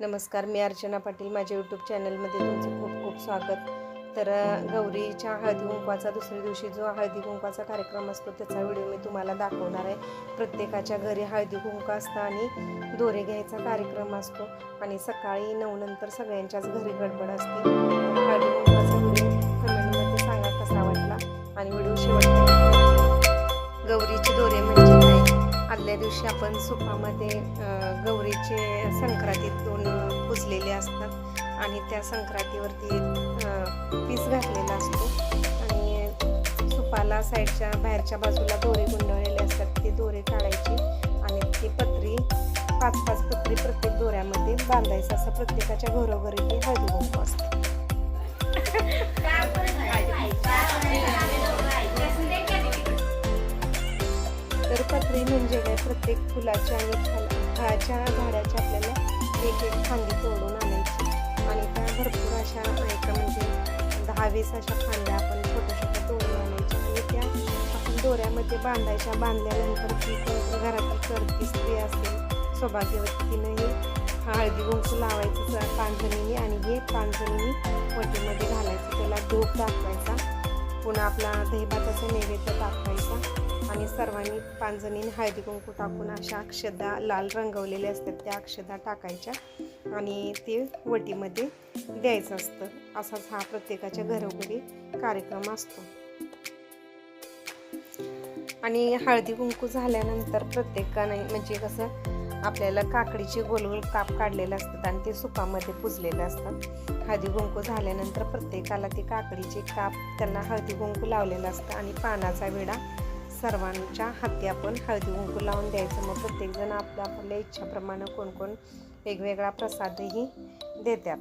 नमस्कार मी अर्चना पाटील. माझ्या यूट्यूब चॅनलमध्ये तुमचं खूप खूप स्वागत. तर गौरीच्या हळदी कुंकवाचा दुसऱ्या दिवशी जो हळदी कुंकवाचा कार्यक्रम असतो त्याचा व्हिडिओ मी तुम्हाला दाखवणार आहे. प्रत्येकाच्या घरी हळदी कुंकू असतं आणि दोरे घ्यायचा कार्यक्रम असतो आणि सकाळी नऊ नंतर सगळ्यांच्याच घरी गडबड असते. हळदी कुंकवाचा व्हिडिओ कमेंटमध्ये सांगा कसा वाटला आणि व्हिडिओ शेवट गौरीचे दोरे म्हणजे आदल्या दिवशी आपण सुपामध्ये गौरीचे संक्रांतीत दोन पुजलेले असतात आणि त्या संक्रांतीवरती पीस घातलेला असतो. आणि सुपाला साईडच्या बाहेरच्या बाजूला दोरे गुंडळलेले असतात. ते दोरे काढायचे आणि ती पत्री पाच पाच पत्री प्रत्येक दोऱ्यामध्ये बांधायचं. असं प्रत्येकाच्या घरोघरी ते हळदी असतं. पत्री म्हणजे काय? प्रत्येक फुलाच्या आणि फळाच्या झाडाच्या आपल्याला एक एक फांदी तोडून आणायची. आणि त्या भरपूर अशा एका म्हणजे दहा वीस अशा फांद्या आपण छोट्या छोट्या तोडून आणायच्या. आणि त्या आपण दोऱ्यामध्ये बांधायच्या. बांधल्यानंतर ती क- घरातील करती स्त्री असेल सौभाग्यवती तिनं हे हळदी कुंकू लावायचं स- आणि हे पांजणीने वटीमध्ये घालायचं. त्याला धूप दाखवायचा. पुन्हा आपला दहीभाताचा नैवेद्य दाखवायचा. आणि सर्वांनी पांजणीने हळदी कुंकू टाकून अशा अक्षदा लाल रंगवलेल्या असतात. त्या अक्षदा टाकायच्या आणि ते वटीमध्ये द्यायचं असतं. असाच हा प्रत्येकाच्या घरोघरी कार्यक्रम असतो. आणि हळदी कुंकू झाल्यानंतर प्रत्येकाने म्हणजे कसं आपल्याला काकडीचे गोल गोल काप काढलेले असतात आणि ते सुपामध्ये पुजलेले असतात. हळदी कुंकू झाल्यानंतर प्रत्येकाला ते काकडीचे काप त्यांना हळदी कुंकू लावलेलं असतं आणि पानाचा विडा सर्वांच्या हाती आपण हळदी कुंकू लावून द्यायचं. मग प्रत्येकजण आपल्या आपल्या इच्छाप्रमाणे कोणकोण वेगवेगळा प्रसादही देतात.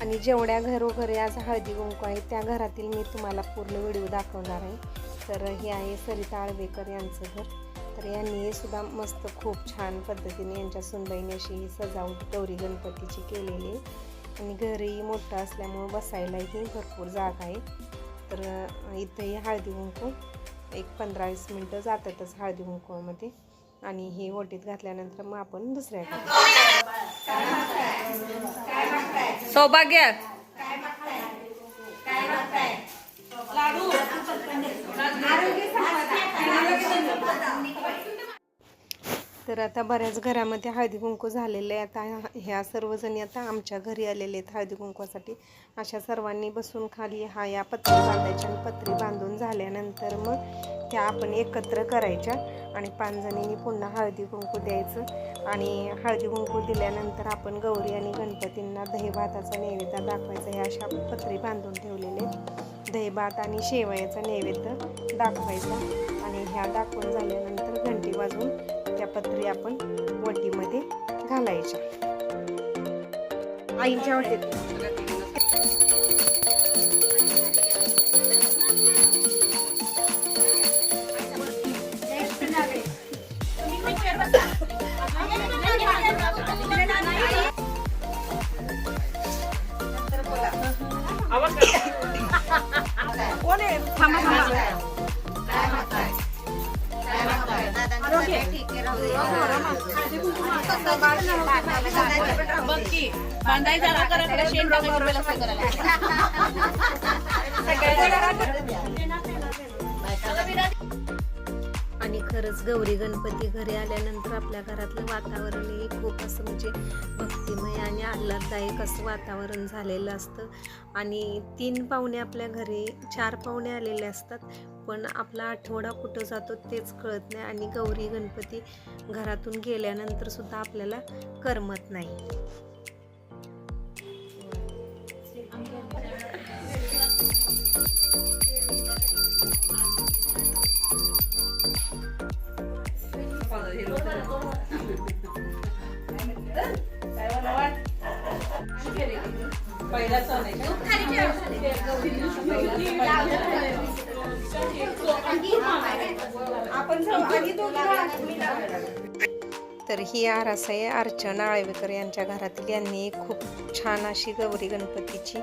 आणि जेवढ्या घरोघरी आज हळदी कुंकू आहे त्या घरातील मी तुम्हाला पूर्ण व्हिडिओ दाखवणार आहे. तर हे आहे सरिता आळवेकर यांचं घर. तर यांनी सुद्धा मस्त खूप छान पद्धतीने यांच्या सुनबाईने अशी ही सजावट गौरी गणपतीची केलेली आहे. आणि घरही मोठं असल्यामुळं बसायलाही भरपूर जागा आहे. तर इथंही हळदी कुंकू एक पंधरा वीस मिनटं जातातच हळदी कुंकूमध्ये आणि ही ओटीत घातल्यानंतर मग आपण दुसऱ्या सौभाग्य. तर आता बऱ्याच घरामध्ये हळदी कुंकू झालेले आहे आता ह्या सर्वजणी आता आमच्या घरी आलेले आहेत हळदी कुंकवासाठी. अशा सर्वांनी बसून खाली हा या पत्री बांधायच्या आणि पत्री बांधून झाल्यानंतर मग त्या आपण एकत्र करायच्या आणि पाच पुन्हा हळदी कुंकू द्यायचं. आणि हळदी कुंकू दिल्यानंतर आपण गौरी आणि गणपतींना दहीभाताचा नैवेद्य दाखवायचा. हे अशा पत्री बांधून ठेवलेले आहेत. आणि शेवयाचा नैवेद्य दाखवायचा. आणि ह्या दाखवून झाल्यानंतर घंटी वाजून पत्री आपण वटीमध्ये घालायच्या आईच्या वटीत. आणि खरंच गौरी गणपती घरी आल्यानंतर आपल्या घरातलं वातावरणही खूप असं म्हणजे भक्तिमय आणि आल्हाददायक असं वातावरण झालेलं असतं. आणि तीन पाहुणे आपल्या घरी चार पाहुणे आलेले असतात. पण आपला आठवडा कुठं जातो तेच कळत नाही आणि गौरी गणपती घरातून गेल्यानंतरसुद्धा आपल्याला करमत नाही. पहिला सण आहे तर ही आरास आहे अर्चना आळवेकर यांच्या घरातील. यांनी खूप छान अशी गौरी गणपतीची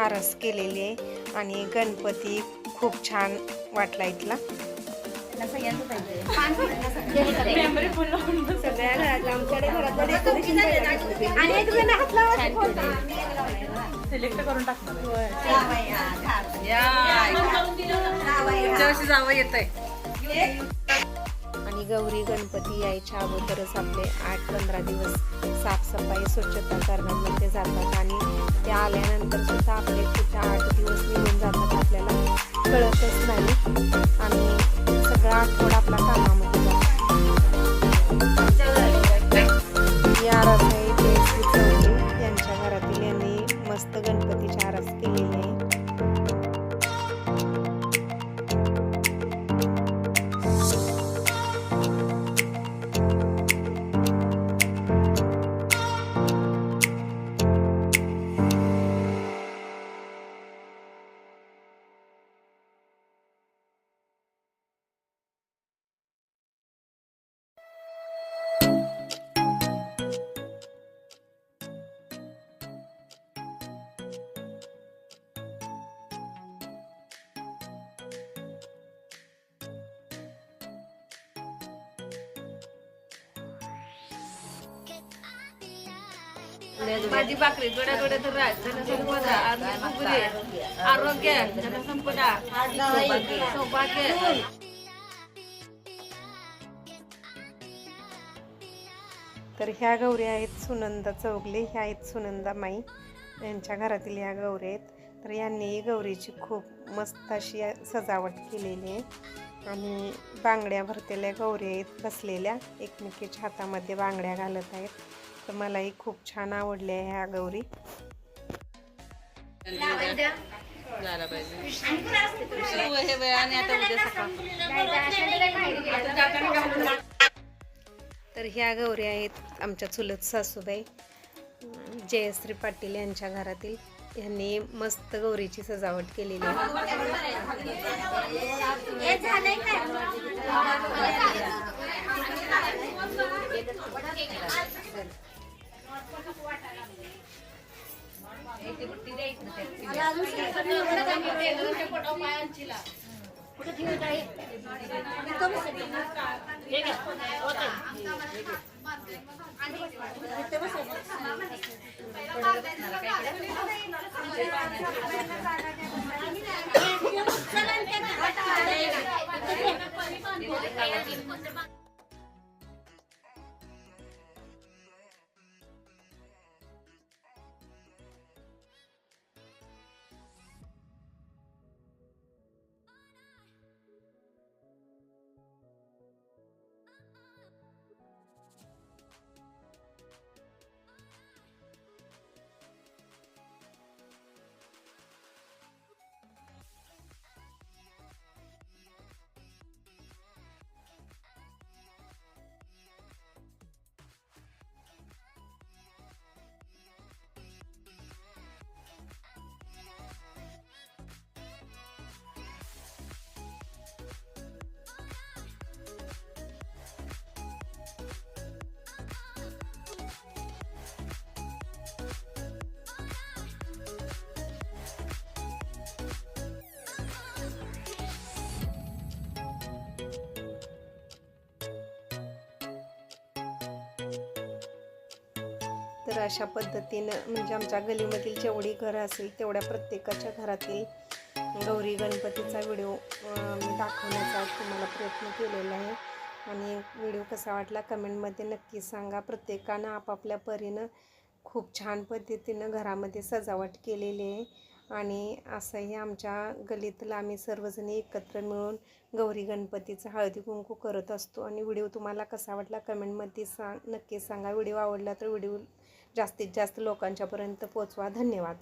आरास केलेली आहे. आणि गणपती खूप छान वाटला इथला. सिलेक्ट करून टाकणार जावं येत आणि गौरी गणपती यायच्या अगोदरच आपले आठ पंधरा दिवस साफसफाई स्वच्छता करण्यामध्ये जातात आणि ते आल्यानंतर सुद्धा आपले माझी भाकरी जोड्या जोड्या तर राज जनसंपदा आरोग्य आरोग्य जनसंपदा सौभाग्य. तर ह्या गौरी आहेत सुनंदा चौगले ह्या आहेत सुनंदा माई. यांच्या घरातील ह्या गौरी आहेत. तर यांनी गौरीची खूप मस्त अशी सजावट केलेली आहे. आणि बांगड्या भरतेल्या गौरी आहेत बसलेल्या. एकमेकीच्या हातामध्ये बांगड्या घालत आहेत. तर मलाही खूप छान आवडल्या ह्या गौरी. तर ह्या गौरी आहेत आमच्या चुलत सासूबाई जयश्री पाटील यांच्या घरातील. यांनी मस्त गौरीची सजावट केलेली आहे. कुठं ठेवत आहे तर अशा पद्धतीनं म्हणजे आमच्या गलीमधील जेवढी घरं असेल तेवढ्या प्रत्येकाच्या घरातील गौरी गणपतीचा व्हिडिओ मी दाखवण्याचा तुम्हाला प्रयत्न केलेला आहे. आणि व्हिडिओ कसा वाटला कमेंटमध्ये नक्की सांगा. प्रत्येकानं आपापल्या परीनं खूप छान पद्धतीनं घरामध्ये सजावट केलेली आहे. आणि असंही आमच्या गलीतला आम्ही सर्वजणी एकत्र मिळून गौरी गणपतीचं हळदी कुंकू करत असतो. आणि व्हिडिओ तुम्हाला कसा वाटला कमेंटमध्ये सांग नक्की सांगा. व्हिडिओ आवडला तर व्हिडिओ जास्तीत जास्त लोकांच्यापर्यंत पोचवा. धन्यवाद.